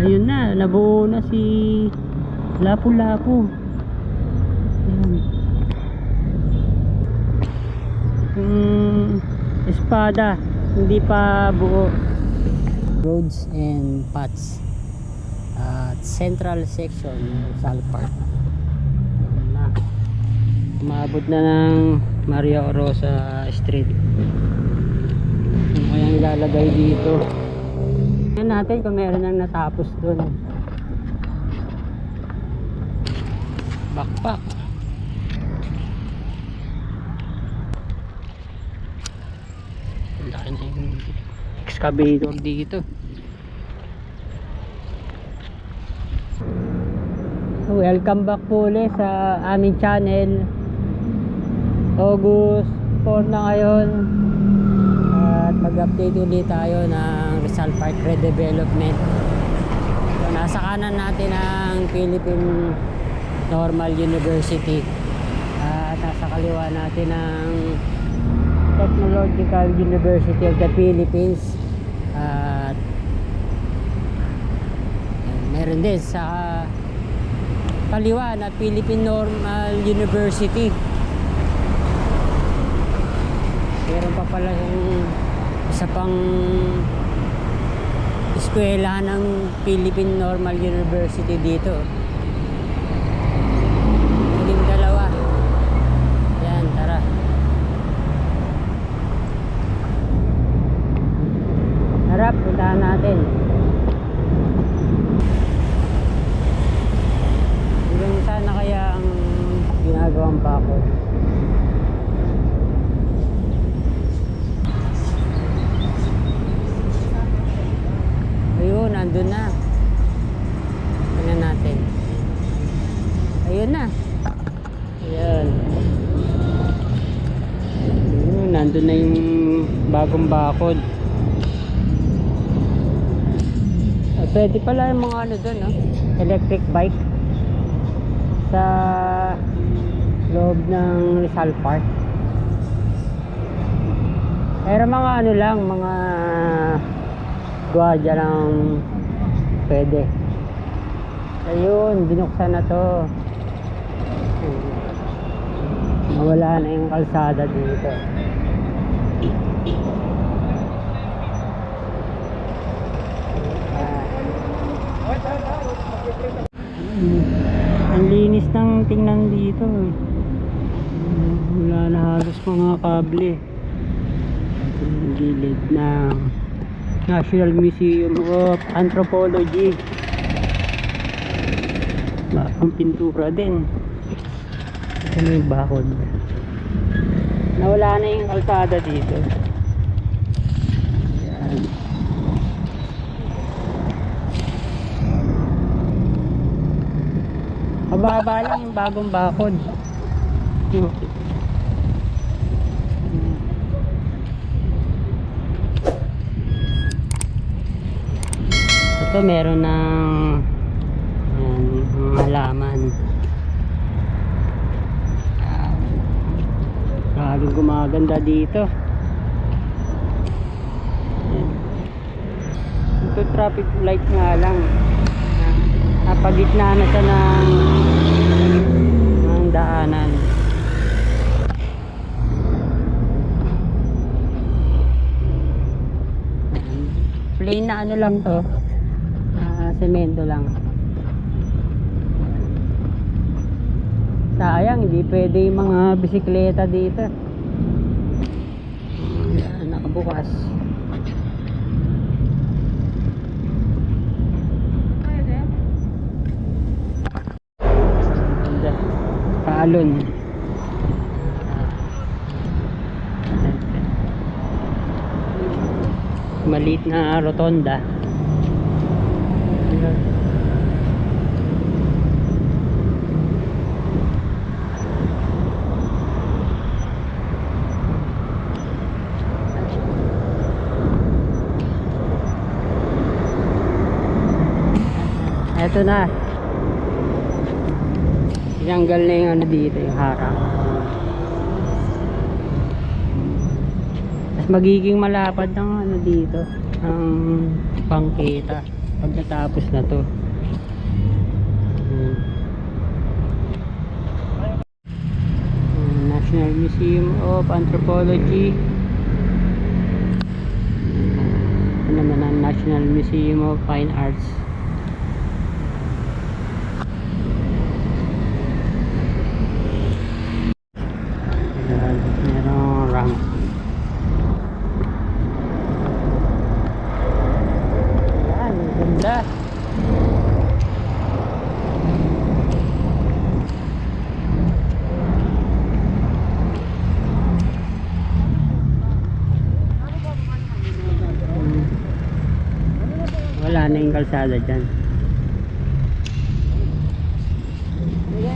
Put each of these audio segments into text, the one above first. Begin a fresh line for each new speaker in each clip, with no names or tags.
Ayun na, nabuo na si Lapu-Lapu. Yung espada, hindi pa buo. Roads and paths. At central section ng Sal Park. Umabot na ng Maria Rosa Street. Ano kayang ilalagay dito? Tingnan natin kung meron nang natapos dun. Backpack. Laki na yung excavator dito. Welcome back po ulit sa aming channel. August 4 na ngayon. At mag-update ulit tayo ng Rizal Park Redevelopment. So, nasa kanan natin ang Philippine Normal University. At nasa kaliwa natin ang Technological University of the Philippines. At meron din sa kaliwa na Philippine Normal University. Meron pa pala yung isa pang eskwela ng Philippine Normal University dito. Huling dalawa. Yan, tara. Harap, puntahan natin. Hanggang sana kaya ang ginagawang bako. Ayun, nandun na. Tingnan natin. Ayun na. Ayan. Nandun na yung bagong bakod. Ah, Pwede pala yung mga ano dun, no? electric bike sa loob ng Rizal Park. Pero mga ano lang, mga gwardiya lang pwede. Ayun, binuksan na to. Nawala na yung kalsada dito. Mm. Ang linis ng dito. eh. Wala na halos mga kable. Yung gilid ng National Museum of Anthropology. Ang pintura din. Ano yung bakod? Nawala na yung kalsada dito. Yan. Mababa lang yung bagong bakod. Yung- Ito meron ng yan, mga halaman. Laging gumaganda dito. Ito traffic light nga lang. Napagitna na siya ng, ng daanan. Plain na ano lang to. Ah, semento lang. Sayang, hindi pwede mga bisikleta dito. Yan, nakabukas. Ganda. Paalon. Maliit na rotonda. Eto na. Tinanggal na yung ano dito, yung harang. Mas magiging malapad ng ano dito, ang pangkita. pagkatapos na to Hmm. Hmm, National Museum of Anthropology Ito naman ang National Museum of Fine Arts Ayan, merong ramp Ayan, ganda Hmm. Wala na yung kalsada dyan. May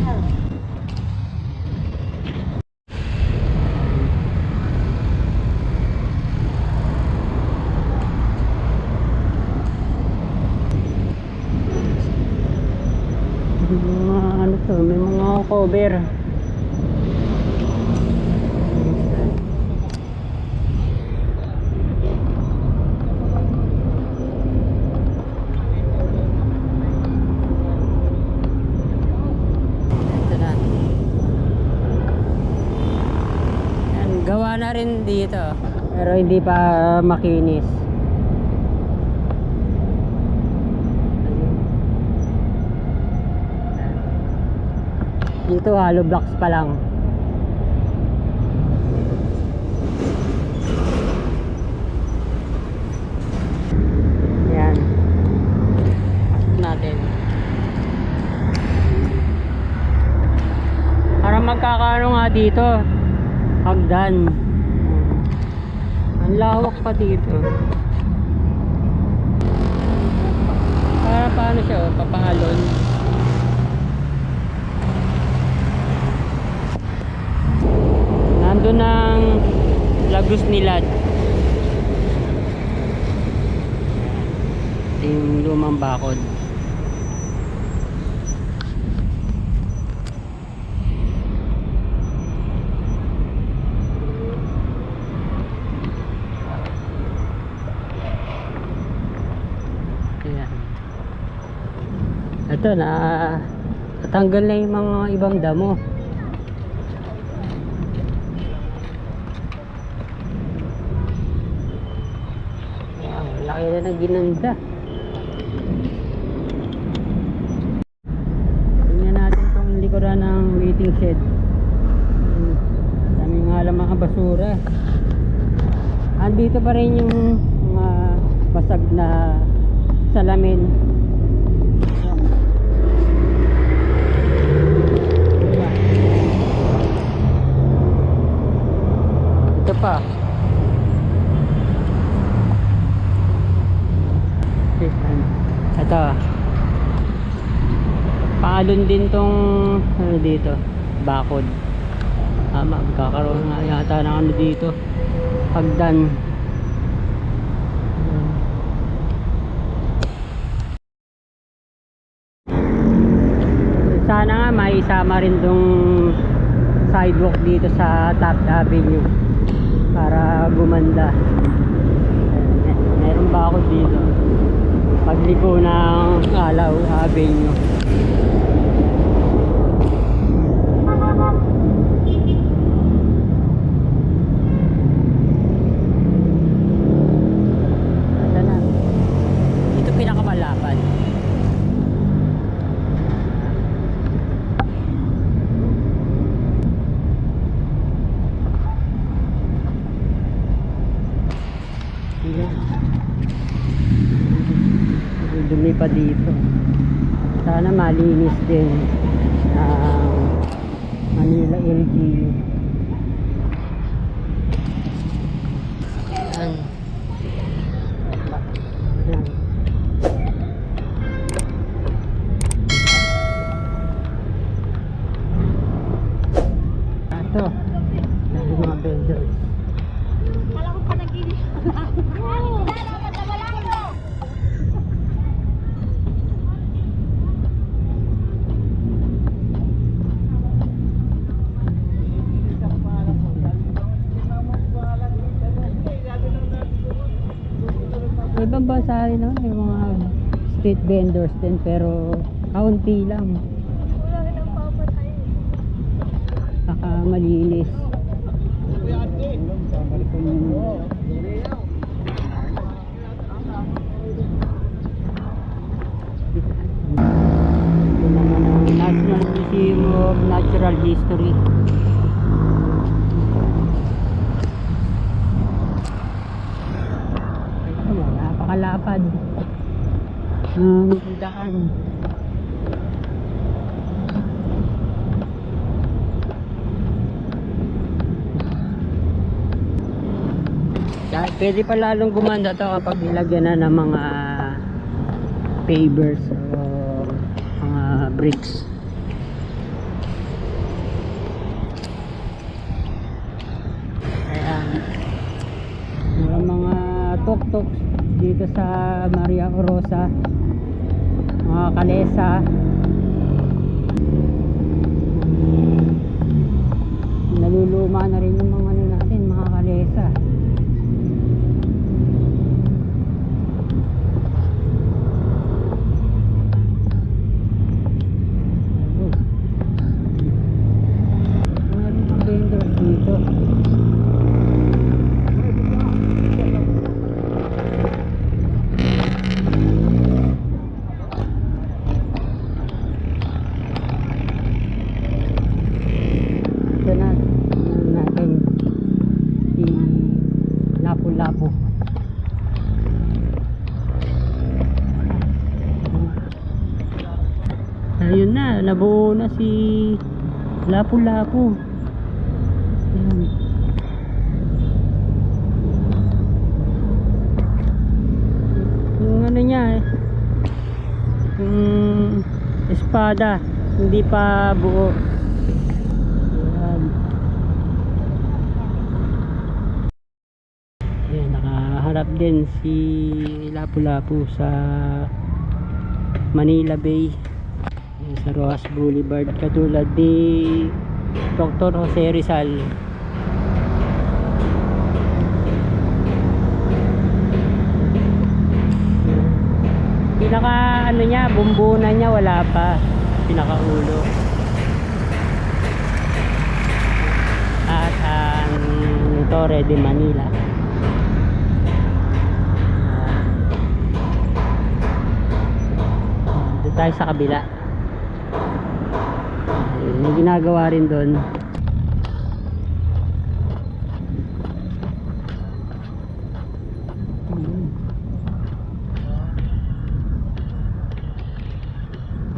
ano to, may mga cover. Ito na. Yan, gawa na rin dito. Pero hindi pa makinis. Dito hollow blocks pa lang. Yan. Natin. Para magkakaano nga dito. Hagdan. Lawak pa dito. Para paano siya, oh, papahalon. Nandun ang Lagos Nilad. Ito yung lumang bakod. Ayan. Ito na natanggal na yung mga ibang damo. Wow, laki na ginanda. Tingnan natin itong likuran ng waiting shed. Hmm, Dami nga lang mga basura. Andito pa rin yung mga basag na salamin. Pa. Ito. Paalon din tong ano dito, bakod. Tama, magkakaroon nga yata ng ano dito. Hagdan. Sana nga maisama rin tong sidewalk dito sa Top Avenue para gumanda. Meron ba ako dito? Pagliko ng Alaw Avenue. Malinis din street vendors din pero kaunti lang.
Wala nang papatay.
Saka malinis. Ito naman ang National Museum of Natural History. Ayan, napakalapad. Ng daan. Pwede pa lalong gumanda to kapag nilagyan na ng mga pavers o mga bricks. Kaya mga mga tuk-tuk dito sa Maria Rosa mga kalesa naluluma na rin yung mga ano natin mga kalesa Meron pang vendors dito. Ito na, ano natin, si Lapu-Lapu. Ayun na, nabuo na si Lapu-Lapu. Ayan. Yung ano niya eh, yung espada, hindi pa buo. Ayan. Ayan, nakaharap din si Lapu-Lapu sa Manila Bay. Sa Rojas Boulevard katulad ni Dr. Jose Rizal. Pinaka ano niya, bumbunan niya wala pa. Pinaka ulo. At ang Torre de Manila. Tayo sa kabila. May ginagawa rin doon.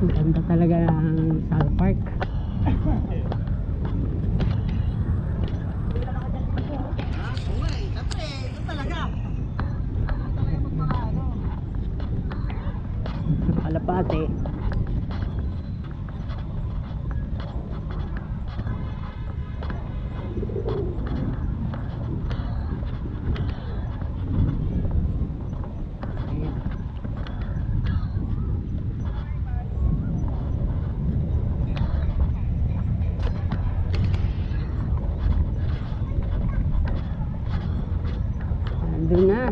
Ganda talaga ng South Park. Kalapate. Ayan. Nandun na.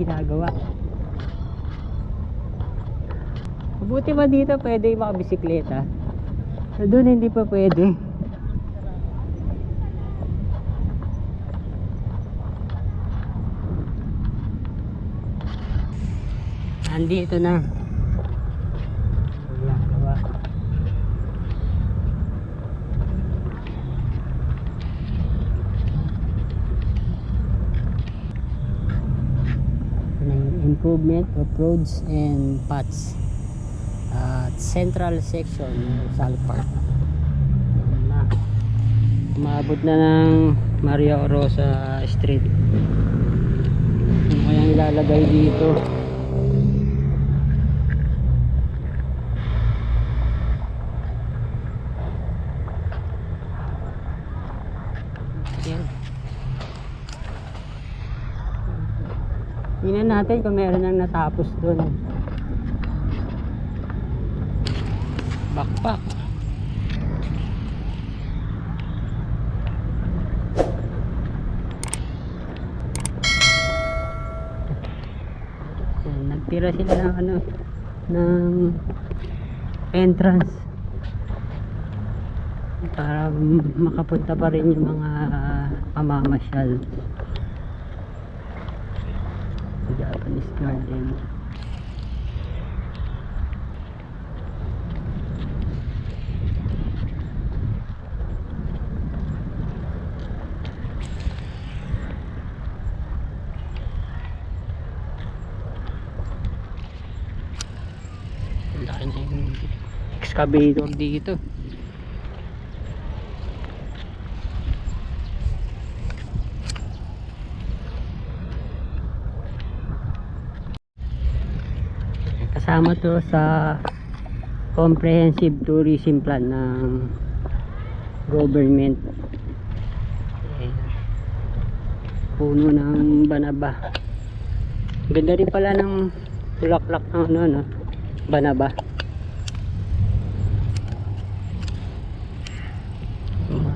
Ginagawa. Mabuti ba dito pwede yung makabisikleta? Sa doon hindi pa pwede. Andito na. Improvement of roads and paths central section ng Rizal Park. Umabot na ng Maria Rosa Street. Ano kayang ilalagay dito? Yan. Tingnan natin kung meron nang natapos doon. Backpack. Yan, nagti nagtira sila ng ano ng entrance. Para makapunta pa rin yung mga pamamasyal. Japanese garden Ang laki na yung excavator dito. Kasama to sa comprehensive tourism plan ng government. Puno ng banaba. Ganda rin pala ng bulaklak ng ano, no? Banaba.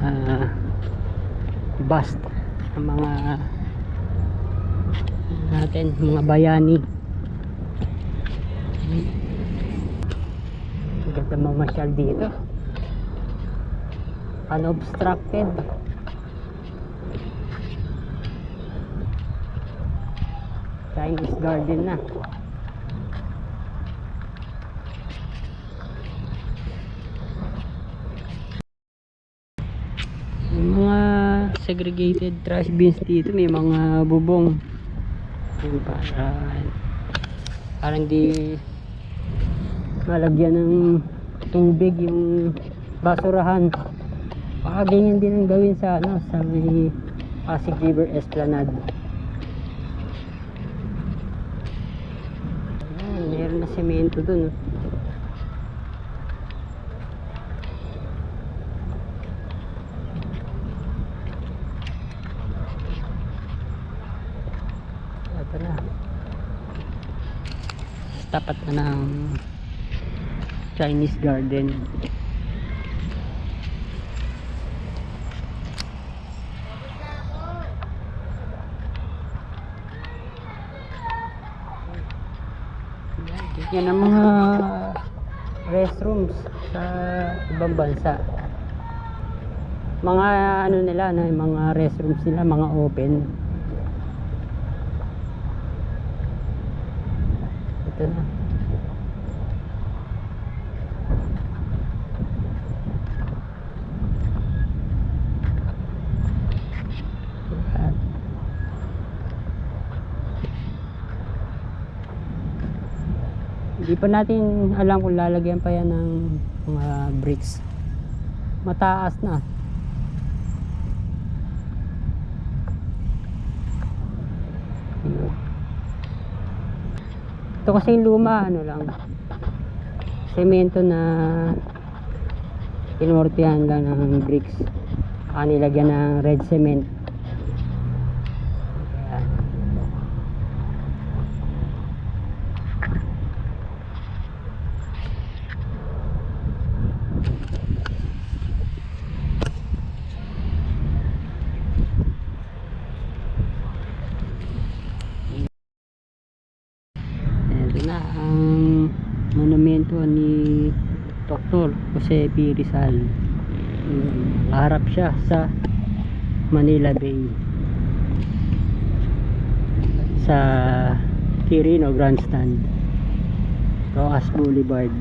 Mga bust ng mga natin, mga bayani. Ganda mamasyal dito. Unobstructed. Chinese garden na. Yung mga segregated trash bins dito may mga bubong. Yung para parang di malagyan ng tubig yung basurahan. Baka ganyan din ang gawin sa ano sa may Pasig River Esplanade. Meron na semento dun. oh. Ito na. Tapat na ng Chinese garden. Yan ang mga restrooms sa ibang bansa. Mga ano nila, yung mga restrooms nila, mga open. Ito na. Hindi pa natin alam kung lalagyan pa yan ng mga bricks. Mataas na. Ayun. Ito kasi yung luma, ano lang. Semento na inortihan lang ng bricks. Nilagyan ng red cement. Ayan. Ito na ang monumento ni Dr. Jose P. Rizal. Harap siya sa Manila Bay. Sa Quirino Grandstand. Roas Boulevard.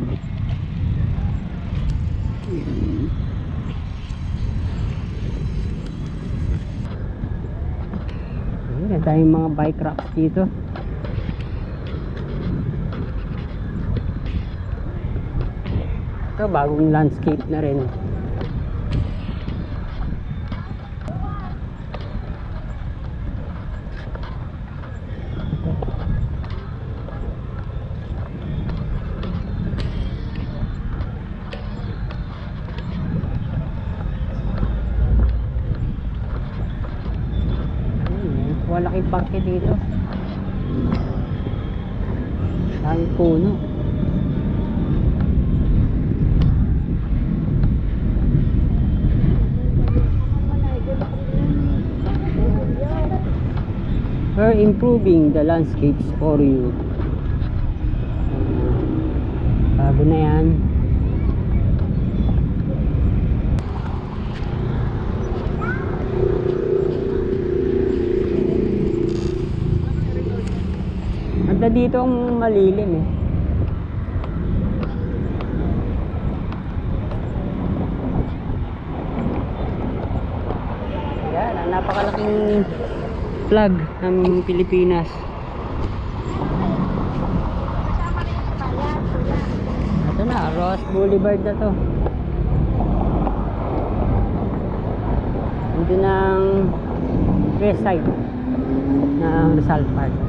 Ayun, tayong mga bike racks dito. Ito, bagong landscape na rin. Ayun, Malaking parke dito. Daming puno. We're improving the landscapes for you. Bago na yan. Anda dito ang malilim eh. Napakalaking flag ng Pilipinas. Ito na, Ross Boulevard na to. Ito ng west side ng Rizal Park.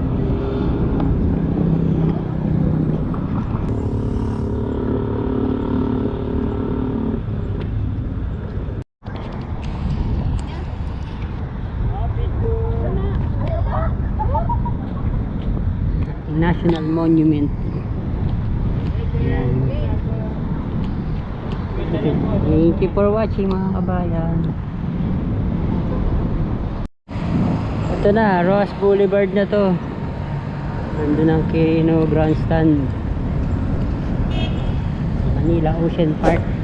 National Monument. Yan. Thank you for watching mga kabayan. Ito na, Ross Boulevard na to. Nandun ang Quirino Grandstand. Manila Ocean Park.